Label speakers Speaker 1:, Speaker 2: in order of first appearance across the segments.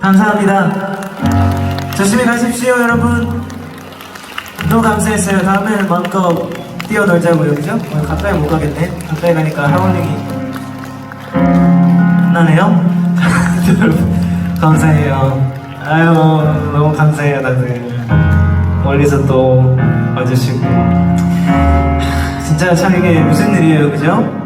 Speaker 1: 감사합니다. 조심히 가십시오, 여러분. 너무 감사했어요. 다음에는 마음껏 뛰어놀자고요, 그죠? 오늘 가까이 못 가겠네. 가까이 가니까 하울링이 나네요. 여러분, 감사해요. 아유, 너무 감사해요, 다들. 멀리서 또 와주시고. 진짜 참 이게 무슨 일이에요, 그죠?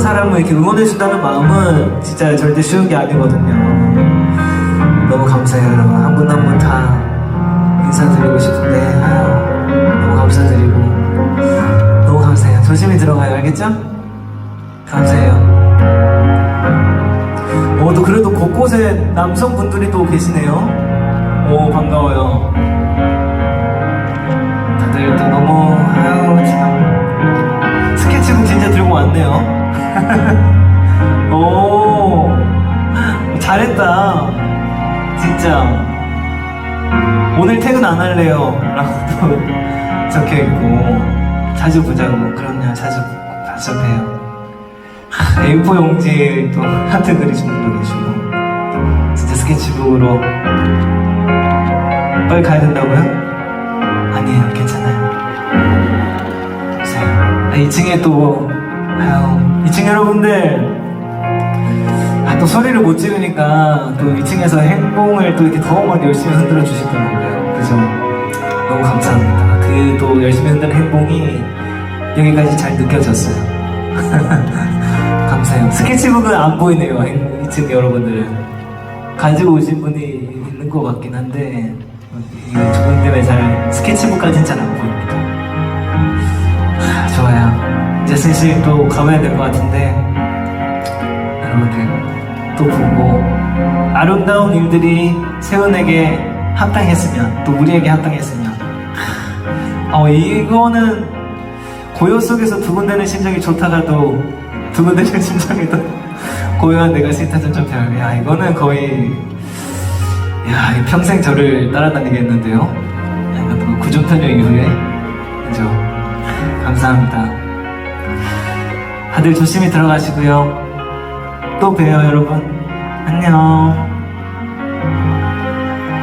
Speaker 1: 사람을 이렇게 응원해준다는 마음은 진짜 절대 쉬운 게 아니거든요. 너무 감사해요, 여러분. 한 분 한 분 다 인사드리고 싶은데 아유, 너무 감사드리고 너무 감사해요. 조심히 들어가요, 알겠죠? 감사해요. 오, 또 그래도 곳곳에 남성분들이 또 계시네요. 오, 반가워요. 다들 또 너무 아유 참 스케치북 진짜 들고 왔네요. 오 잘했다. 진짜. 오늘 퇴근 안 할래요. 라고 또 적혀 있고. 자주 보자고. 그럼요. 자주 자주 봬요. 하, A4 용지에 또 하트 그리시는 분도 계시고. 진짜 스케치북으로 빨리 가야 된다고요? 아니에요, 괜찮아요. 보세요. 아, 2층에 또, 아유, 2층 여러분들, 아, 또 소리를 못 지르니까 또 2층에서 행봉을 또 이렇게 더막 열심히 흔들어 주시더라고요. 그래서 너무 감사합니다. 그 또 열심히 흔드는 행봉이 여기까지 잘 느껴졌어요. 감사해요. 스케치북은 안 보이네요, 행- 2층 여러분들은. 가지고 오신 분이 있는 것 같긴 한데, 이거 두분 때문에 잘 스케치북까지는 잘 안 보입니다. 하, 좋아요. 슬슬 또 가봐야 될 것 같은데 여러분들 또 보고 아름다운 일들이 세훈에게 합당했으면 또 우리에게 합당했으면 하, 어 이거는 고요 속에서 두근대는 심정이 좋다가도 두근대는 심정에도 고요한 내가 싫다는 좀 별. 야 이거는 거의 야, 이 평생 저를 따라다니겠는데요? 약간 그 구준편녀 이 다들 조심히 들어가시고요. 또 봬요, 여러분. 안녕.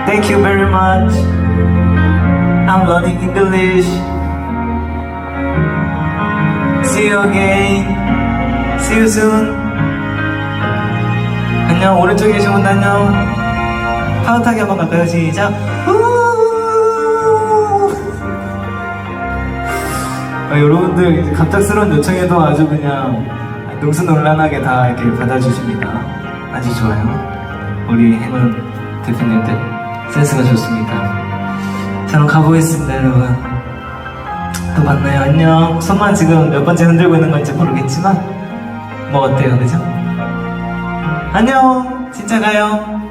Speaker 1: Thank you very much. I'm learning English. See you again. See you soon. 안녕, 오른쪽에 계신 분 안녕. 파운타기 한번 갈까요? 시작. 우! 아, 여러분들 갑작스러운 요청에도 아주 그냥 능수논란하게 다 이렇게 받아주십니다. 아주 좋아요. 우리 행운 대표님들 센스가 좋습니다. 자, 그럼 가보겠습니다, 여러분. 또 만나요. 안녕. 손만 지금 몇 번째 흔들고 있는 건지 모르겠지만 뭐 어때요, 그죠? 안녕. 진짜 가요.